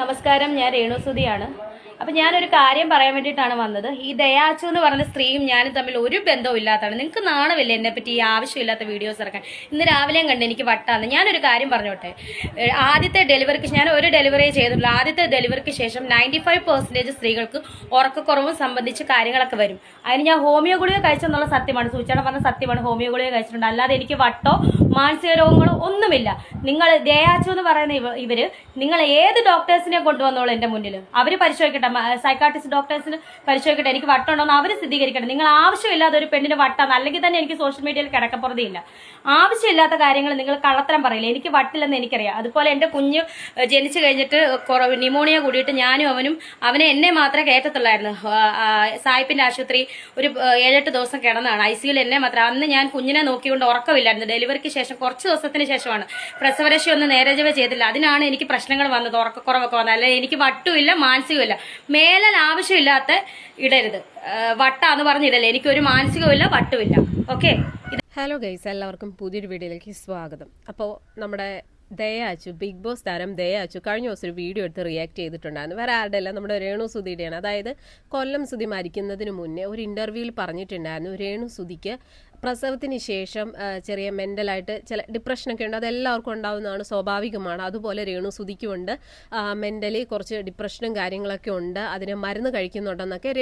നമസ്കാരം ഞാൻ രേണുസുതിയാണ്. അപ്പൊ ഞാനൊരു കാര്യം പറയാൻ വേണ്ടിയിട്ടാണ് വന്നത്. ഈ ദയാച്ചു എന്ന് പറഞ്ഞ സ്ത്രീയും ഞാനും തമ്മിൽ ഒരു ബന്ധവും ഇല്ലാത്തതാണ്. നിങ്ങൾക്ക് നാണമില്ല എന്നെ പറ്റി ഈ ആവശ്യമില്ലാത്ത വീഡിയോസ് ഇറക്കാൻ? ഇന്ന് രാവിലെയും കണ്ട് എനിക്ക് വട്ടാന്ന്. ഞാനൊരു കാര്യം പറഞ്ഞോട്ടെ. ആദ്യത്തെ ഡെലിവറിക്ക് ഞാൻ ഒരു ഡെലിവറി ചെയ്തിട്ടുള്ളൂ. ആദ്യത്തെ ഡെലിവറിക്ക് ശേഷം നയന്റി ഫൈവ് പെർസെന്റേജ് സ്ത്രീകൾക്ക് ഉറക്കക്കുറവും സംബന്ധിച്ച് കാര്യങ്ങളൊക്കെ വരും. അതിന് ഞാൻ ഹോമിയോ ഗുളിക കഴിച്ചെന്നുള്ള സത്യമാണ്. സൂചന പറഞ്ഞ സത്യമാണ്. ഹോമിയോ ഗുളിക കഴിച്ചിട്ടുണ്ട്. അല്ലാതെ എനിക്ക് വട്ടോ മാനസിക രോഗങ്ങളോ ഒന്നുമില്ല. നിങ്ങൾ ദയാച്ചു എന്ന് പറയുന്ന ഇവ ഇവർ നിങ്ങൾ ഏത് ഡോക്ടേഴ്സിനെ കൊണ്ടുവന്നോളൂ എന്റെ മുന്നിൽ അവർ പരിശോധിക്കട്ടെ. സൈക്കാട്രിസ്റ്റ് ഡോക്ടേഴ്സിന് പരിശോധിക്കട്ടെ എനിക്ക് വട്ടുണ്ടോന്ന് അവർ സ്ഥിരീകരിക്കട്ടെ. നിങ്ങൾ ആവശ്യമില്ലാതെ ഒരു പെണ്ണിന് വട്ടാന്ന് അല്ലെങ്കിൽ തന്നെ എനിക്ക് സോഷ്യൽ മീഡിയയിൽ കിടക്കപ്പുറതിയില്ല. ആവശ്യമില്ലാത്ത കാര്യങ്ങൾ നിങ്ങൾ കള്ളത്തരം പറയില്ല? എനിക്ക് വട്ടില്ലെന്ന് എനിക്കറിയാം. അതുപോലെ എന്റെ കുഞ്ഞ് ജനിച്ചു കഴിഞ്ഞിട്ട് കുറവ് ന്യൂമോണിയ കൂടിയിട്ട് ഞാനും അവനും അവനെ എന്നെ മാത്രമേ കയറ്റത്തുള്ളായിരുന്നു. സായിപ്പിന്റെ ആശുപത്രി ഒരു ഏഴെട്ട് ദിവസം കിടന്നാണ് ഐ സിയിൽ എന്നെ മാത്രം അന്ന് ഞാൻ കുഞ്ഞിനെ നോക്കിക്കൊണ്ട് ഉറക്കമില്ലായിരുന്നു. ഡെലിവറിക്ക് ശേഷം കുറച്ച് ദിവസത്തിന് ശേഷമാണ്. പ്രസവരക്ഷ ഒന്നും നേരജവ ചെയ്തില്ല. അതിനാണ് എനിക്ക് പ്രശ്നങ്ങൾ വന്നത് ഉറക്കക്കുറവൊക്കെ വന്നത്. അല്ലെങ്കിൽ എനിക്ക് വട്ടുമില്ല മാനസികമില്ല മേലാൽ ആവശ്യമില്ലാത്ത ഇടരുത്. വട്ടാന്ന് പറഞ്ഞിടല്ലേ. എനിക്കൊരു മാനസികമില്ല വട്ടുമില്ല. ഓക്കെ? ഹലോ ഗൈസ് എല്ലാവർക്കും പുതിയൊരു വീഡിയോയിലേക്ക് സ്വാഗതം. അപ്പോൾ നമ്മുടെ ദയാച്ചു ബിഗ് ബോസ് താരം ദയാച്ചു കഴിഞ്ഞ ദിവസം ഒരു വീഡിയോ എടുത്ത് റിയാക്ട് ചെയ്തിട്ടുണ്ടായിരുന്നു. വേറെ ആരുടെ അല്ല നമ്മുടെ രേണു സുധിയുടെയാണ്. അതായത് കൊല്ലം സുധി മരിക്കുന്നതിന് മുന്നേ ഒരു ഇന്റർവ്യൂവിൽ പറഞ്ഞിട്ടുണ്ടായിരുന്നു രേണു സുധിക്ക് പ്രസവത്തിന് ശേഷം ചെറിയ മെന്റലായിട്ട് ചില ഡിപ്രഷനൊക്കെ ഉണ്ട്. അതെല്ലാവർക്കും ഉണ്ടാവുന്നതാണ് സ്വാഭാവികമാണ്. അതുപോലെ രേണു സുധിക്കുമുണ്ട് മെന്റലി കുറച്ച് ഡിപ്രഷനും കാര്യങ്ങളൊക്കെ ഉണ്ട്. അതിന് മരുന്ന് കഴിക്കുന്നുണ്ടെന്നൊക്കെ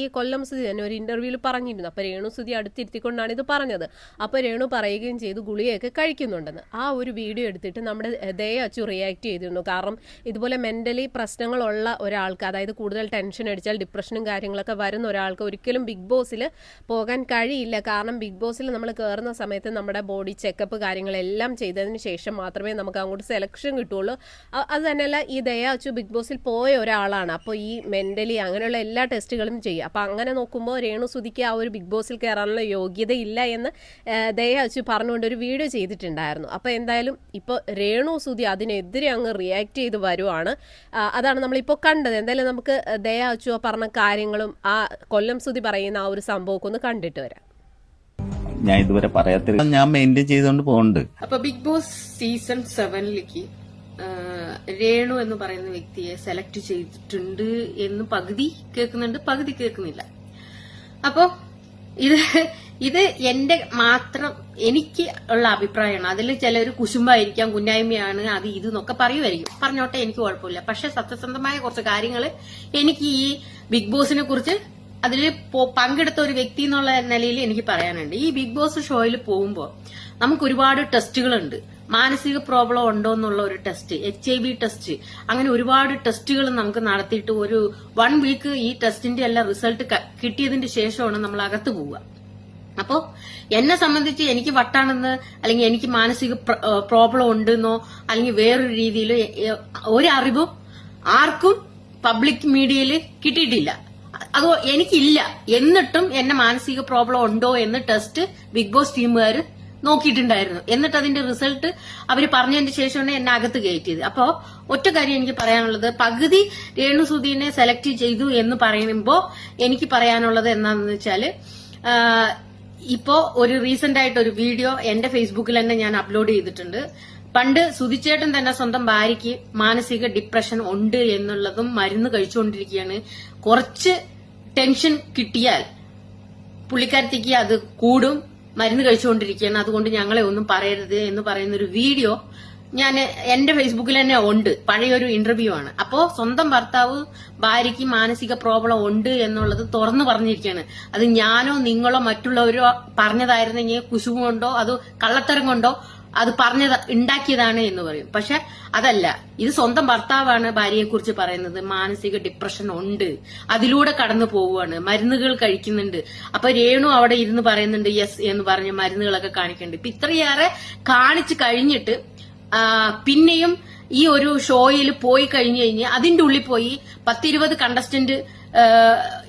ഈ കൊല്ലം സുതി തന്നെ ഒരു ഇന്റർവ്യൂവിൽ പറഞ്ഞിരുന്നു. അപ്പോൾ രേണു സുധി അടുത്തിരുത്തിക്കൊണ്ടാണ് ഇത് പറഞ്ഞത്. അപ്പോൾ രേണു പറയുകയും ചെയ്തു ഗുളികയൊക്കെ കഴിക്കുന്നുണ്ടെന്ന്. ആ ഒരു വീഡിയോ എടുത്തിട്ട് നമ്മുടെ ദയ അച്ചു റിയാക്ട് ചെയ്തിരുന്നു. കാരണം ഇതുപോലെ മെന്റലി പ്രശ്നങ്ങളുള്ള ഒരാൾക്ക് അതായത് കൂടുതൽ ടെൻഷൻ അടിച്ചാൽ ഡിപ്രഷനും കാര്യങ്ങളൊക്കെ വരുന്ന ഒരാൾക്ക് ഒരിക്കലും ബിഗ് ബോസിൽ പോകാൻ കഴിയില്ല. കാരണം ബിഗ് ബോസിൽ നമ്മൾ കയറുന്ന സമയത്ത് നമ്മുടെ ബോഡി ചെക്കപ്പ് കാര്യങ്ങളെല്ലാം ചെയ്തതിന് ശേഷം മാത്രമേ നമുക്ക് അങ്ങോട്ട് സെലക്ഷൻ കിട്ടുള്ളൂ. അത് തന്നെയല്ല ഈ ദയ അച്ചു ബിഗ് ബോസിൽ പോയ ഒരാളാണ്. അപ്പോൾ ഈ മെന്റലി അങ്ങനെയുള്ള എല്ലാ ടെസ്റ്റുകളും ചെയ്യും അപ്പോൾ അങ്ങനെ നോക്കുമ്പോൾ രേണു സുധിക്ക് ആ ഒരു ബിഗ് ബോസിൽ കയറാനുള്ള യോഗ്യതയില്ല എന്ന് ദയ അച്ചു പറഞ്ഞുകൊണ്ട് ഒരു വീഡിയോ ചെയ്തിട്ടുണ്ടായിരുന്നു. അപ്പോൾ എന്തായാലും ഇപ്പോൾ രേണു സുധി അതിനെതിരെ അങ്ങ് റിയാക്ട് ചെയ്ത് വരുവാണ്. അതാണ് നമ്മളിപ്പോൾ കണ്ടത്. എന്തായാലും നമുക്ക് ദയ അച്ചു പറഞ്ഞ കാര്യങ്ങളും ആ കൊല്ലം സുധി പറയുന്ന ആ ഒരു സംഭവമൊക്കെ ഒന്ന് കണ്ടിട്ട് വരാം. ഞാൻ ഇതുവരെ പറയാത്തില്ല. ഞാൻ മെയിന്റെയിൻ ചെയ്തുകൊണ്ട് പോകുന്നുണ്ട് അപ്പൊ ബിഗ് ബോസ് സീസൺ സെവനിലേക്ക് രേണു എന്ന് പറയുന്ന വ്യക്തിയെ സെലക്ട് ചെയ്തിട്ടുണ്ട് എന്ന് പകുതി കേൾക്കുന്നുണ്ട് പകുതി കേൾക്കുന്നില്ല. അപ്പോ ഇത് ഇത് എന്റെ മാത്രം എനിക്ക് ഉള്ള അഭിപ്രായമാണ്. അതിൽ ചിലർ കുശുമ്പായിരിക്കാം കുന്നായ്മയാണ് അത് ഇത് എന്നൊക്കെ പറയുമായിരിക്കും. പറഞ്ഞോട്ടെ എനിക്ക് കുഴപ്പമില്ല. പക്ഷെ സത്യസന്ധമായ കുറച്ച് കാര്യങ്ങൾ എനിക്ക് ഈ ബിഗ് ബോസിനെ കുറിച്ച് അതിൽ പങ്കെടുത്ത ഒരു വ്യക്തി എന്നുള്ള നിലയിൽ എനിക്ക് പറയാനുണ്ട്. ഈ ബിഗ് ബോസ് ഷോയിൽ പോകുമ്പോൾ നമുക്ക് ഒരുപാട് ടെസ്റ്റുകളുണ്ട്. മാനസിക പ്രോബ്ലം ഉണ്ടോ എന്നുള്ള ഒരു test H I V test അങ്ങനെ ഒരുപാട് ടെസ്റ്റുകൾ നമുക്ക് നടത്തിയിട്ട് ഒരു വൺ വീക്ക് ഈ ടെസ്റ്റിന്റെ എല്ലാം റിസൾട്ട് കിട്ടിയതിന്റെ ശേഷമാണ് നമ്മൾ അകത്ത് പോവുക. അപ്പോ എന്നെ സംബന്ധിച്ച് എനിക്ക് വട്ടാണെന്ന് അല്ലെങ്കിൽ എനിക്ക് മാനസിക പ്രോബ്ലം ഉണ്ടെന്നോ അല്ലെങ്കിൽ വേറൊരു രീതിയിലോ ഒരു അറിവും ആർക്കും പബ്ലിക് മീഡിയയിൽ കിട്ടിയിട്ടില്ല. അതോ എനിക്കില്ല. എന്നിട്ടും എന്നെ മാനസിക പ്രോബ്ലം ഉണ്ടോ എന്ന് ടെസ്റ്റ് ബിഗ് ബോസ് ടീമുകാർ നോക്കിയിട്ടുണ്ടായിരുന്നു. എന്നിട്ട് അതിന്റെ റിസൾട്ട് അവർ പറഞ്ഞതിന് ശേഷമാണ് എന്നെ അകത്ത് കയറ്റിയത്. അപ്പോ ഒറ്റ കാര്യം എനിക്ക് പറയാനുള്ളത്. പകുതി രേണു സുധീനെ സെലക്ട് ചെയ്തു എന്ന് പറയുമ്പോൾ എനിക്ക് പറയാനുള്ളത് എന്താണെന്ന് വെച്ചാൽ ഇപ്പോ ഒരു റീസെന്റ് ആയിട്ട് ഒരു വീഡിയോ എന്റെ ഫേസ്ബുക്കിൽ തന്നെ ഞാൻ അപ്ലോഡ് ചെയ്തിട്ടുണ്ട്. പണ്ട് സുതിച്ചേട്ടൻ തന്നെ സ്വന്തം ഭാര്യയ്ക്ക് മാനസിക ഡിപ്രഷൻ ഉണ്ട് എന്നുള്ളതും മരുന്ന് കഴിച്ചുകൊണ്ടിരിക്കുകയാണ്. കുറച്ച് ടെൻഷൻ കിട്ടിയാൽ പുള്ളിക്കാരത്തേക്ക് അത് കൂടും മരുന്ന് കഴിച്ചുകൊണ്ടിരിക്കുകയാണ്. അതുകൊണ്ട് ഞങ്ങളെ ഒന്നും പറയരുത് എന്ന് പറയുന്ന ഒരു വീഡിയോ ഞാൻ എന്റെ ഫേസ്ബുക്കിൽ തന്നെ ഉണ്ട്. പഴയൊരു ഇന്റർവ്യൂ ആണ്. അപ്പോ സ്വന്തം ഭർത്താവ് ഭാര്യയ്ക്ക് മാനസിക പ്രോബ്ലം ഉണ്ട് എന്നുള്ളത് തുറന്നു പറഞ്ഞിരിക്കുകയാണ്. അത് ഞാനോ നിങ്ങളോ മറ്റുള്ളവരോ പറഞ്ഞതായിരുന്നെങ്കിൽ കുശുമ കൊണ്ടോ അത് കള്ളത്തരം കൊണ്ടോ അത് പറഞ്ഞത് ഉണ്ടാക്കിയതാണ് എന്ന് പറയും. പക്ഷെ അതല്ല. ഇത് സ്വന്തം ഭർത്താവാണ് ഭാര്യയെ കുറിച്ച് പറയുന്നത്. മാനസിക ഡിപ്രഷൻ ഉണ്ട്. അതിലൂടെ കടന്നു പോവുകയാണ്. മരുന്നുകൾ കഴിക്കുന്നുണ്ട്. അപ്പൊ രേണു അവിടെ ഇരുന്ന് പറയുന്നുണ്ട് യെസ് എന്ന് പറഞ്ഞ് മരുന്നുകളൊക്കെ കാണിക്കുന്നുണ്ട്. ഇപ്പൊ ഇത്രയേറെ കാണിച്ചു കഴിഞ്ഞിട്ട് പിന്നെയും ഈ ഒരു ഷോയിൽ പോയി കഴിഞ്ഞു കഴിഞ്ഞാൽ അതിന്റെ ഉള്ളിൽ പോയി പത്തിരുപത് കണ്ടസ്റ്റന്റ്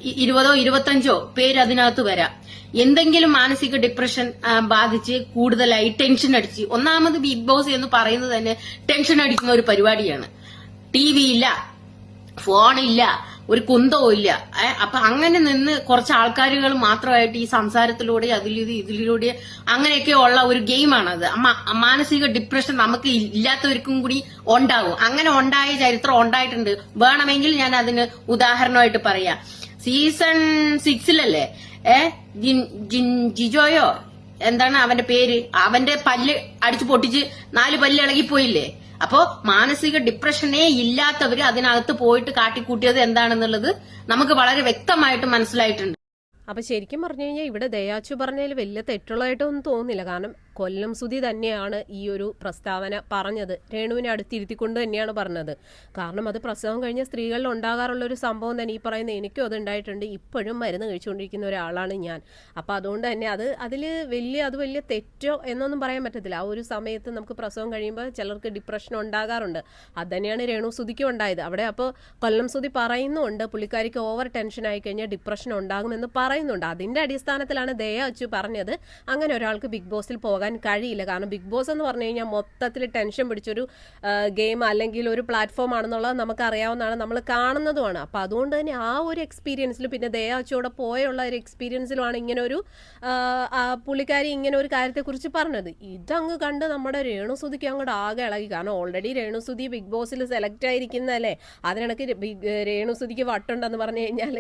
ഇരുപതോ ഇരുപത്തഞ്ചോ പേര് അതിനകത്ത് വരാം. എന്തെങ്കിലും മാനസിക ഡിപ്രഷൻ ബാധിച്ച് കൂടുതലായി ടെൻഷൻ അടിച്ച് ഒന്നാമത് ബിഗ് ബോസ് എന്ന് പറയുന്നത് തന്നെ ടെൻഷൻ അടിക്കുന്ന ഒരു പരിപാടിയാണ്. ടി വി ഇല്ല ഫോണില്ല ഒരു കുന്തവും ഇല്ല. അപ്പൊ അങ്ങനെ നിന്ന് കുറച്ച് ആൾക്കാരുകൾ മാത്രമായിട്ട് ഈ സംസാരത്തിലൂടെ അതിലൂടെ ഇതിലൂടെ അങ്ങനെയൊക്കെ ഉള്ള ഒരു ഗെയിമാണത്. മാനസിക ഡിപ്രഷൻ നമുക്ക് ഇല്ലാത്തവർക്കും കൂടി ഉണ്ടാവും. അങ്ങനെ ഉണ്ടായ ചരിത്രം ഉണ്ടായിട്ടുണ്ട്. വേണമെങ്കിൽ ഞാൻ അതിന് ഉദാഹരണമായിട്ട് പറയാം. സീസൺ സിക്സിലല്ലേ ഏ ജിജോയോ? എന്താണ് അവന്റെ പേര്? അവന്റെ പല്ല് അടിച്ചു പൊട്ടിച്ച് നാല് പല്ല് ഇളകിപ്പോയില്ലേ? അപ്പോ മാനസിക ഡിപ്രഷനേ ഇല്ലാത്തവര് അതിനകത്ത് പോയിട്ട് കാട്ടിക്കൂട്ടിയത് എന്താണെന്നുള്ളത് നമുക്ക് വളരെ വ്യക്തമായിട്ട് മനസ്സിലായിട്ടുണ്ട്. അപ്പൊ ശരിക്കും പറഞ്ഞു കഴിഞ്ഞാൽ ഇവിടെ ദയാച്ചു പറഞ്ഞതിൽ വലിയ തെറ്റുള്ളതായിട്ടൊന്നും തോന്നുന്നില്ല. കാരണം കൊല്ലം സുധി തന്നെയാണ് ഈ ഒരു പ്രസ്താവന പറഞ്ഞത്. രേണുവിനെ അടുത്തിരുത്തിക്കൊണ്ട് തന്നെയാണ് പറഞ്ഞത്. കാരണം അത് പ്രസവം കഴിഞ്ഞ സ്ത്രീകളിൽ ഉണ്ടാകാറുള്ള ഒരു സംഭവം തന്നെ ഈ പറയുന്ന എനിക്കും അത് ഉണ്ടായിട്ടുണ്ട്. ഇപ്പോഴും മരുന്ന് കഴിച്ചുകൊണ്ടിരിക്കുന്ന ഒരാളാണ് ഞാൻ. അപ്പോൾ അതുകൊണ്ട് തന്നെ അത് അതിൽ വലിയ അത് വലിയ തെറ്റോ എന്നൊന്നും പറയാൻ പറ്റത്തില്ല. ആ ഒരു സമയത്ത് നമുക്ക് പ്രസവം കഴിയുമ്പോൾ ചിലർക്ക് ഡിപ്രഷൻ ഉണ്ടാകാറുണ്ട്. അത് തന്നെയാണ് രേണു സുധിക്കും ഉണ്ടായത്. അവിടെ അപ്പോൾ കൊല്ലം സുധി പറയുന്നുണ്ട് പുള്ളിക്കാരിക്ക് ഓവർ ടെൻഷൻ ആയി കഴിഞ്ഞാൽ ഡിപ്രഷൻ ഉണ്ടാകുമെന്ന് പറയുന്നുണ്ട്. അതിന്റെ അടിസ്ഥാനത്തിലാണ് ദയ അച്ചു പറഞ്ഞത്. അങ്ങനെ ഒരാൾക്ക് ബിഗ് ബോസിൽ പോകാൻ കഴിയില്ല. കാരണം ബിഗ് ബോസ് എന്ന് പറഞ്ഞു കഴിഞ്ഞാൽ മൊത്തത്തിൽ ടെൻഷൻ പിടിച്ചൊരു ഗെയിം അല്ലെങ്കിൽ ഒരു പ്ലാറ്റ്ഫോം ആണെന്നുള്ളത് നമുക്ക് അറിയാവുന്നതാണ് നമ്മൾ കാണുന്നതുമാണ്. അപ്പോൾ അതുകൊണ്ട് തന്നെ ആ ഒരു എക്സ്പീരിയൻസിൽ പിന്നെ ദയ അച്ചുവിടെ പോയുള്ള ഒരു എക്സ്പീരിയൻസിലുമാണ് ഇങ്ങനെ ഒരു പുള്ളിക്കാരി ഇങ്ങനെ ഒരു കാര്യത്തെക്കുറിച്ച് പറഞ്ഞത്. ഇതങ്ങ് കണ്ട് നമ്മുടെ രേണുസുതിക്ക് അങ്ങോട്ട് ആകെ ഇളകി. കാരണം ഓൾറെഡി രേണുസുതി ബിഗ് ബോസിൽ സെലക്ട് ആയിരിക്കുന്നതല്ലേ? അതിനിടയ്ക്ക് രേണുസുതിക്ക് വട്ടുണ്ടെന്ന് പറഞ്ഞു കഴിഞ്ഞാൽ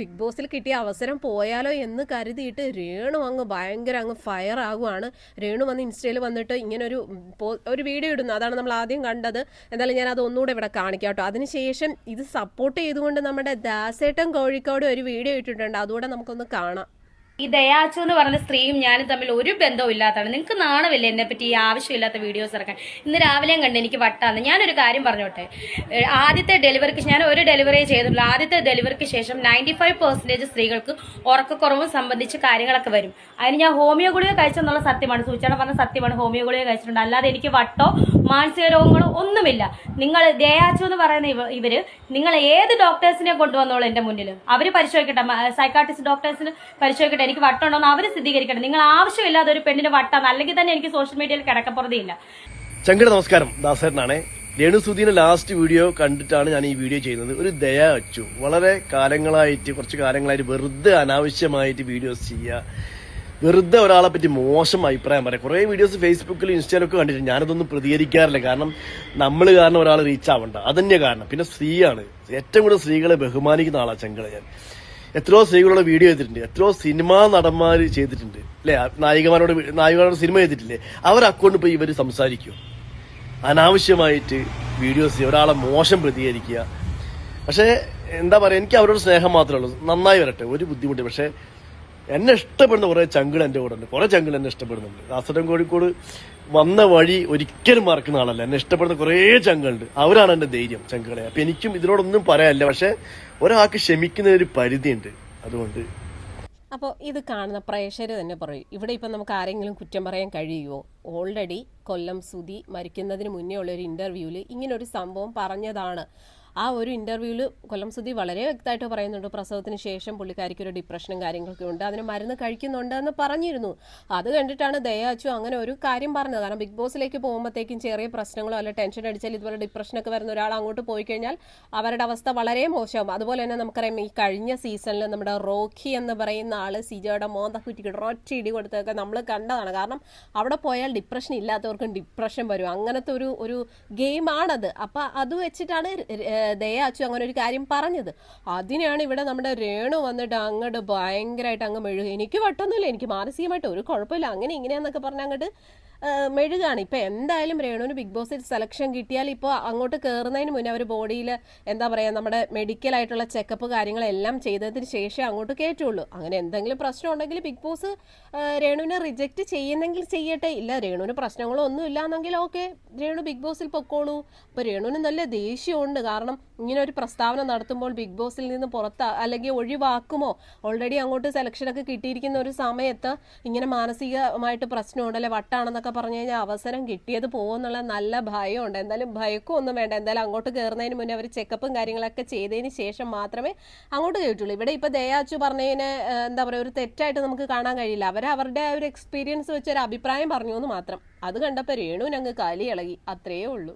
ബിഗ് ബോസിൽ കിട്ടിയ അവസരം പോയാലോ എന്ന് കരുതിയിട്ട് രേണു അങ്ങ് ഭയങ്കര അങ്ങ് ഫയർ ആകുവാണ്. രേണു വന്ന് ഇൻസ്റ്റയിൽ വന്നിട്ട് ഇങ്ങനെ ഒരു ഒരു വീഡിയോ ഇടുന്നു. അതാണ് നമ്മൾ ആദ്യം കണ്ടത്. എന്തായാലും ഞാൻ അത് ഒന്നുകൂടെ ഇവിടെ കാണിക്കാം കേട്ടോ. അതിനുശേഷം ഇത് സപ്പോർട്ട് ചെയ്തുകൊണ്ട് നമ്മുടെ ദാസേട്ടൻ കോഴിക്കോട് ഒരു വീഡിയോ ഇട്ടിട്ടുണ്ട്. അതുകൂടെ നമുക്കൊന്ന് കാണാം. ഈ ദയാച്ചു എന്ന് പറഞ്ഞ സ്ത്രീയും ഞാനും തമ്മിൽ ഒരു ബന്ധവും ഇല്ലാത്തതാണ്. നിങ്ങൾക്ക് നാണമില്ല എന്നെ പറ്റി ഈ ആവശ്യമില്ലാത്ത വീഡിയോസ് ഇറക്കാൻ? ഇന്ന് രാവിലെയും കണ്ട് എനിക്ക് വട്ടാന്ന്. ഞാനൊരു കാര്യം പറഞ്ഞോട്ടെ. ആദ്യത്തെ ഡെലിവറിക്ക് ഞാൻ ഒരു ഡെലിവറി ചെയ്തിട്ടുള്ളൂ ആദ്യത്തെ ഡെലിവറിക്ക് ശേഷം നയന്റി ഫൈവ് പെർസെന്റേജ് സ്ത്രീകൾക്ക് ഉറക്കക്കുറവും സംബന്ധിച്ച് കാര്യങ്ങളൊക്കെ വരും. അതിന് ഞാൻ ഹോമിയോ ഗുളിക കഴിച്ചെന്നുള്ള സത്യമാണ്. സൂചന പറഞ്ഞ സത്യമാണ്. ഹോമിയോ ഗുളിക കഴിച്ചിട്ടുണ്ട്. അല്ലാതെ എനിക്ക് വട്ടോ മാനസിക രോഗങ്ങളോ ഒന്നുമില്ല. നിങ്ങൾ ദയാച്ചു എന്ന് പറയുന്ന ഇവ- ഇവർ നിങ്ങൾ ഏത് ഡോക്ടേഴ്സിനെ കൊണ്ടുവന്നോളൂ എന്റെ മുന്നിൽ അവർ പരിശോധിക്കട്ടെ. സൈക്കാട്രിസ്റ്റ് ഡോക്ടേഴ്സിന് പരിശോധിക്കട്ടെ. എനിക്ക് വട്ടുണ്ടോ എന്ന് അവർ സ്ഥിരീകരിക്കണം നിങ്ങൾ ആവശ്യമില്ലാതെ ഒരു പെണ്ണിന് വട്ടാന്ന്. അല്ലെങ്കിൽ തന്നെ എനിക്ക് സോഷ്യൽ മീഡിയയിൽ കിടക്കപ്പുറതിയില്ല. ചങ്കട നമസ്കാരം. ദാസേട്ടനാണ്. രേണു സുധീന്റെ ലാസ്റ്റ് വീഡിയോ കണ്ടിട്ടാണ് ഞാൻ ഈ വീഡിയോ ചെയ്യുന്നത്. ഒരു ദയ അച്ചു. വളരെ കാലങ്ങളായിട്ട് കുറച്ച് കാലങ്ങളായിട്ട് വെറുതെ അനാവശ്യമായിട്ട് വീഡിയോസ് ചെയ്യുക. വെറുതെ ഒരാളെ പറ്റി മോശം അഭിപ്രായം പറയാം. കുറേ വീഡിയോസ് ഫേസ്ബുക്കിലും ഇൻസ്റ്റയിലൊക്കെ കണ്ടിട്ട് ഞാനതൊന്നും പ്രതികരിക്കാറില്ല. കാരണം നമ്മൾ കാരണം ഒരാൾ റീച്ച് ആവണ്ട. അതന്നെ കാരണം. പിന്നെ സ്ത്രീയാണ്. ഏറ്റവും കൂടുതൽ സ്ത്രീകളെ ബഹുമാനിക്കുന്ന ആളാണ് ചെങ്കള ഞാൻ. എത്രയോ സ്ത്രീകളുടെ വീഡിയോ ചെയ്തിട്ടുണ്ട്. എത്രയോ സിനിമാ നടന്മാർ ചെയ്തിട്ടുണ്ട്. അല്ലെ? നായികമാരോട് നായികമാരോട് സിനിമ ചെയ്തിട്ടില്ലേ? അവർ അക്കൗണ്ട് പോയി ഇവർ സംസാരിക്കും. അനാവശ്യമായിട്ട് വീഡിയോസ് ഒരാളെ മോശം പ്രതികരിക്കുക. പക്ഷേ എന്താ പറയുക എനിക്ക് അവരോട് സ്നേഹം മാത്രമേ ഉള്ളൂ. നന്നായി വരട്ടെ. ഒരു ബുദ്ധിമുട്ട്. പക്ഷേ എന്നെ ഇഷ്ടപ്പെടുന്ന കുറേ ചങ്കിൾ എന്റെ കൂടെ ഉണ്ട്. കുറേ ചങ്കിൾ എന്നെ ഇഷ്ടപ്പെടുന്നുണ്ട്. കാസർഗോഡ് കോഴിക്കോട് വന്ന വഴി ഒരിക്കലും മറക്കുന്ന ആളല്ല. എന്നെ ഇഷ്ടപ്പെടുന്ന കുറേ ചങ്കളുണ്ട്. അവരാണ് എന്റെ ധൈര്യം ചങ്കളെ. അപ്പം എനിക്കും ഇതിനോടൊന്നും പറയാനില്ല. പക്ഷെ ഒരാൾക്ക് ക്ഷമിക്കുന്ന ഒരു പരിധിയുണ്ട്. അതുകൊണ്ട് അപ്പോൾ ഇത് കാണുന്ന പ്രേക്ഷകർ തന്നെ പറയും ഇവിടെ ഇപ്പം നമുക്ക് ആരെങ്കിലും കുറ്റം പറയാൻ കഴിയുമോ ഓൾറെഡി കൊല്ലം സുതി മരിക്കുന്നതിന് മുന്നേ ഉള്ള ഒരു ഇന്റർവ്യൂവിൽ ഇങ്ങനൊരു സംഭവം പറഞ്ഞതാണ്. ആ ഒരു ഇന്റർവ്യൂവിൽ കൊല്ലം സുധി വളരെ വ്യക്തമായിട്ട് പറയുന്നുണ്ട്. പ്രസവത്തിന് ശേഷം പുള്ളിക്കാരിക്ക് ഒരു ഡിപ്രഷനും കാര്യങ്ങളൊക്കെ ഉണ്ട്. അതിന് മരുന്ന് കഴിക്കുന്നുണ്ട് എന്ന് പറഞ്ഞിരുന്നു. അത് കണ്ടിട്ടാണ് ദയാച്ചു അങ്ങനെ ഒരു കാര്യം പറഞ്ഞത്. കാരണം ബിഗ് ബോസിലേക്ക് പോകുമ്പോഴത്തേക്കും ചെറിയ പ്രശ്നങ്ങളോ അല്ല ടെൻഷൻ അടിച്ചാൽ ഇതുപോലെ ഡിപ്രഷനൊക്കെ വരുന്ന ഒരാൾ അങ്ങോട്ട് പോയി കഴിഞ്ഞാൽ അവരുടെ അവസ്ഥ വളരെ മോശമാകും അതുപോലെ തന്നെ നമുക്കറിയാം ഈ കഴിഞ്ഞ സീസണിൽ നമ്മുടെ റോക്കി എന്ന് പറയുന്ന ആൾ സിജയുടെ മോന്ത കുറ്റിക്ക് ഒറ്റ ഇടി കൊടുത്തൊക്കെ നമ്മൾ കണ്ടതാണ്. കാരണം അവിടെ പോയാൽ ഡിപ്രഷൻ ഇല്ലാത്തവർക്കും ഡിപ്രഷൻ വരും. അങ്ങനത്തെ ഒരു ഒരു ഗെയിമാണത് അപ്പം അത് വെച്ചിട്ടാണ് ദയ അച്ചു അങ്ങനെ ഒരു കാര്യം പറഞ്ഞത്. അതിനാണ് ഇവിടെ നമ്മുടെ രേണു വന്നിട്ട് അങ്ങോട്ട് ഭയങ്കരമായിട്ട് അങ്ങ് മെഴുക. എനിക്ക് വട്ടൊന്നുമില്ല. എനിക്ക് മാനസികമായിട്ട് ഒരു കുഴപ്പമില്ല. അങ്ങനെ ഇങ്ങനെയാന്നൊക്കെ പറഞ്ഞ് അങ്ങോട്ട് മെഴുകാണ്. ഇപ്പൊ എന്തായാലും രേണുവിന് ബിഗ് ബോസിൽ സെലക്ഷൻ കിട്ടിയാൽ ഇപ്പോൾ അങ്ങോട്ട് കയറുന്നതിന് മുന്നേ അവർ ബോഡിയിൽ എന്താ പറയുക നമ്മുടെ മെഡിക്കൽ ആയിട്ടുള്ള ചെക്കപ്പ് കാര്യങ്ങളെല്ലാം ചെയ്തതിന് ശേഷം അങ്ങോട്ട് കയറ്റുള്ളൂ അങ്ങനെ എന്തെങ്കിലും പ്രശ്നം ഉണ്ടെങ്കിൽ ബിഗ് ബോസ് രേണുവിനെ റിജക്റ്റ് ചെയ്യുന്നെങ്കിൽ ചെയ്യട്ടെ. ഇല്ല രേണുവിന് പ്രശ്നങ്ങളോ ഒന്നും ഇല്ലാന്നെങ്കിൽ ഓക്കെ രേണു ബിഗ് ബോസിൽ പൊക്കോളൂ. അപ്പോൾ രേണുവിന് നല്ല ദേഷ്യമുണ്ട്. കാരണം ഇങ്ങനെ ഒരു പ്രസ്താവന നടത്തുമ്പോൾ ബിഗ് ബോസിൽ നിന്ന് പുറത്ത് അല്ലെങ്കിൽ ഒഴിവാക്കുമോ? ഓൾറെഡി അങ്ങോട്ട് സെലക്ഷനൊക്കെ കിട്ടിയിരിക്കുന്ന ഒരു സമയത്ത് ഇങ്ങനെ മാനസികമായിട്ട് പ്രശ്നമുണ്ടല്ലേ വട്ടാണെന്നൊക്കെ പറഞ്ഞു കഴിഞ്ഞാൽ അവസരം കിട്ടിയത് പോകുന്നുള്ള നല്ല ഭയമുണ്ട് എന്തായാലും ഭയക്കും ഒന്നും വേണ്ട. എന്തായാലും അങ്ങോട്ട് കയറുന്നതിന് മുന്നേ അവർ ചെക്കപ്പും കാര്യങ്ങളൊക്കെ ചെയ്തതിന് ശേഷം മാത്രമേ അങ്ങോട്ട് കയറ്റുള്ളൂ ഇവിടെ ഇപ്പോൾ ദയാച്ചു പറഞ്ഞതിന് എന്താ പറയുക ഒരു തെറ്റായിട്ട് നമുക്ക് കാണാൻ കഴിയില്ല. അവർ അവരുടെ ഒരു എക്സ്പീരിയൻസ് വെച്ചൊരു അഭിപ്രായം പറഞ്ഞു എന്ന് മാത്രം. അത് കണ്ടപ്പോൾ രേണു രേണുവിനങ്ങ് കലി ഇളകി. അത്രയേ ഉള്ളൂ.